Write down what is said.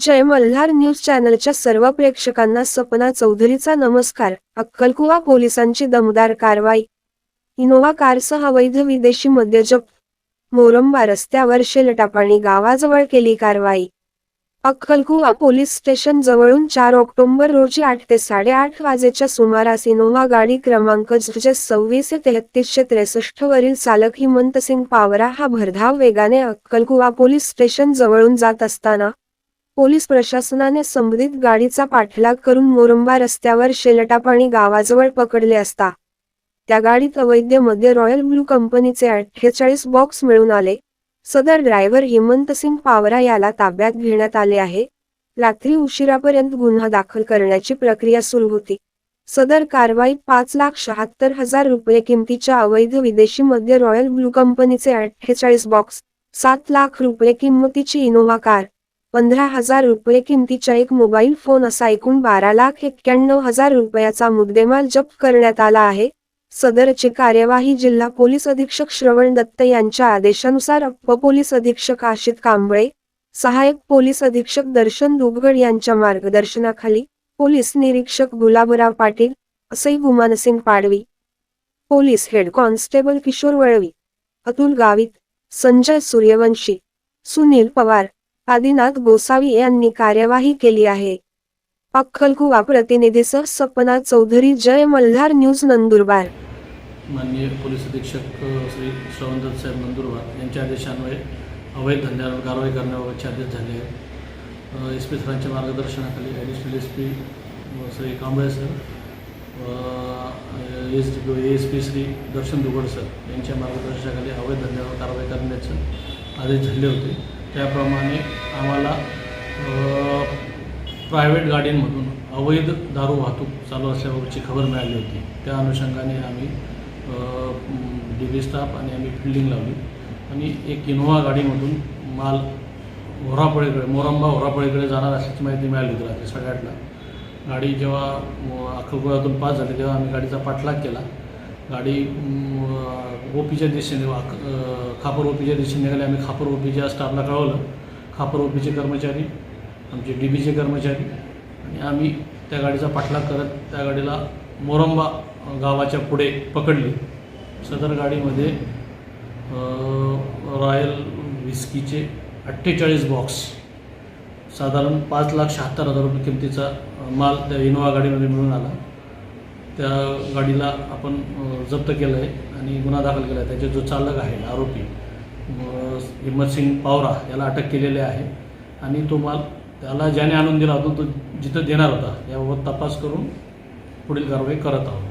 जय Malhar news चॅनलच्या सर्व प्रेक्षकांना सपना चौधरीचा नमस्कार. अक्कलकुवा पोलिसांची दमदार कारवाई. इनोव्हा कारसह अवैध विदेशी मद्यजप. मोरंबा रस्त्यावर शेलटापाणी गावाजवळ केली कारवाई. अक्कलकुवा पोलीस स्टेशन जवळून चार ऑक्टोबर रोजी आठ ते साडेआठ वाजेच्या सुमारास इनोव्हा गाडी क्रमांक जे सव्वीस तेहतीसशे त्रेसष्ट वरील चालक हिमंतसिंग पावरा हा भरधाव वेगाने अक्कलकुवा पोलीस स्टेशन जवळून जात असताना पोलीस प्रशासनाने संबंधित गाडीचा पाठलाग करून मोरंबा रस्त्यावर शेलटापाणी गावाजवळ पकडले असता त्या गाडीत अवैधमध्ये रॉयल ब्लू कंपनीचे अठ्ठेचाळीस बॉक्स मिळून आले. सदर ड्रायव्हर हेमंतसिंग पावरा याला ताब्यात घेण्यात आले आहे. रात्री उशिरापर्यंत गुन्हा दाखल करण्याची प्रक्रिया सुरू होती. सदर कारवाईत पाच लाख शहात्तर हजार रुपये किमतीच्या अवैध विदेशी मध्ये रॉयल ब्लू कंपनीचे अठ्ठेचाळीस बॉक्स सात लाख रुपये किंमतीची इनोव्हा कार पंधरा हजार रुपये किमतीचा एक मोबाईल फोन असा एकूण बारा लाख एक्क्याण्णव हजार रुपयाचा मुद्देमाल जप्त करण्यात आला आहे. सदरची कार्यवाही जिल्हा पोलीस अधीक्षक श्रवण दत्त यांच्या आदेशानुसार अप्प पोलीस अधीक्षक आशित कांबळे सहाय्यक पोलीस अधीक्षक दर्शन दुबगड यांच्या मार्गदर्शनाखाली पोलीस निरीक्षक Gulabrao Patil असई Gumansing Padvi police head constable Kishor Valvi Atul Gavit Sanjay Suryavanshi Sunil Pawar Adinath Gosavi यांनी कार्यवाही केली आहे. अक्कलकुवा प्रतिनिधीसह सपना चौधरी जय मल्हार न्यूज नंदुरबार. माननीय पोलीस अधीक्षक श्री श्रवणदत्त साहेब नंदुरबार यांच्या आदेशान्वये अवैध धंद्यावर कारवाई करण्याबाबतचे आदेश झाले आहेत. एस पी सरांच्या मार्गदर्शनाखाली additional S P Shri Kamble sir S S P Shri Darshan Dugad sir यांच्या मार्गदर्शनाखाली अवैध धंद्यावर कारवाई करण्याचे आदेश झाले होते. त्याप्रमाणे आम्हाला प्रायव्हेट गाडींमधून अवैध दारू वाहतूक चालू असल्याबाबतची खबर मिळाली होती. त्या अनुषंगाने आम्ही डी स्टाफ आणि आम्ही फिल्डिंग लावली. आणि एक इनोव्हा गाडीमधून माल होरापळीकडे मोरंबा होरापळीकडे जाणार असल्याची माहिती मिळाली होती रात्री साडेआठला. गाडी जेव्हा अ, पास झाली तेव्हा आम्ही गाडीचा पाठलाग केला. गाडी ओपीच्या दिशेने खापर ओपीच्या दिशेने निघाले. आम्ही खापर ओपीच्या स्टाफला कळवलं. खापर ओपीचे कर्मचारी आमचे डी बीचे कर्मचारी आणि आम्ही त्या गाडीचा पाठलाग करत त्या गाडीला मोरंबा गावाच्या पुढे पकडली. सदर गाडीमध्ये रॉयल विस्कीचे अठ्ठेचाळीस बॉक्स साधारण पाच लाख शहात्तर हजार रुपये किमतीचा माल त्या इनोवा गाडीमध्ये मिळून आला. त्या गाडीला आपण जप्त केलं आहे आणि गुन्हा दाखल केला आहे त्याचे जो चालक आहे आरोपी हिम्मत हिम्मतसिंग पावरा याला अटक केलेली आहे आणि तो माल त्याला ज्याने आणून दिला होता तो जिथं देणार होता याबाबत तपास करून पुढील कारवाई करत आहोत.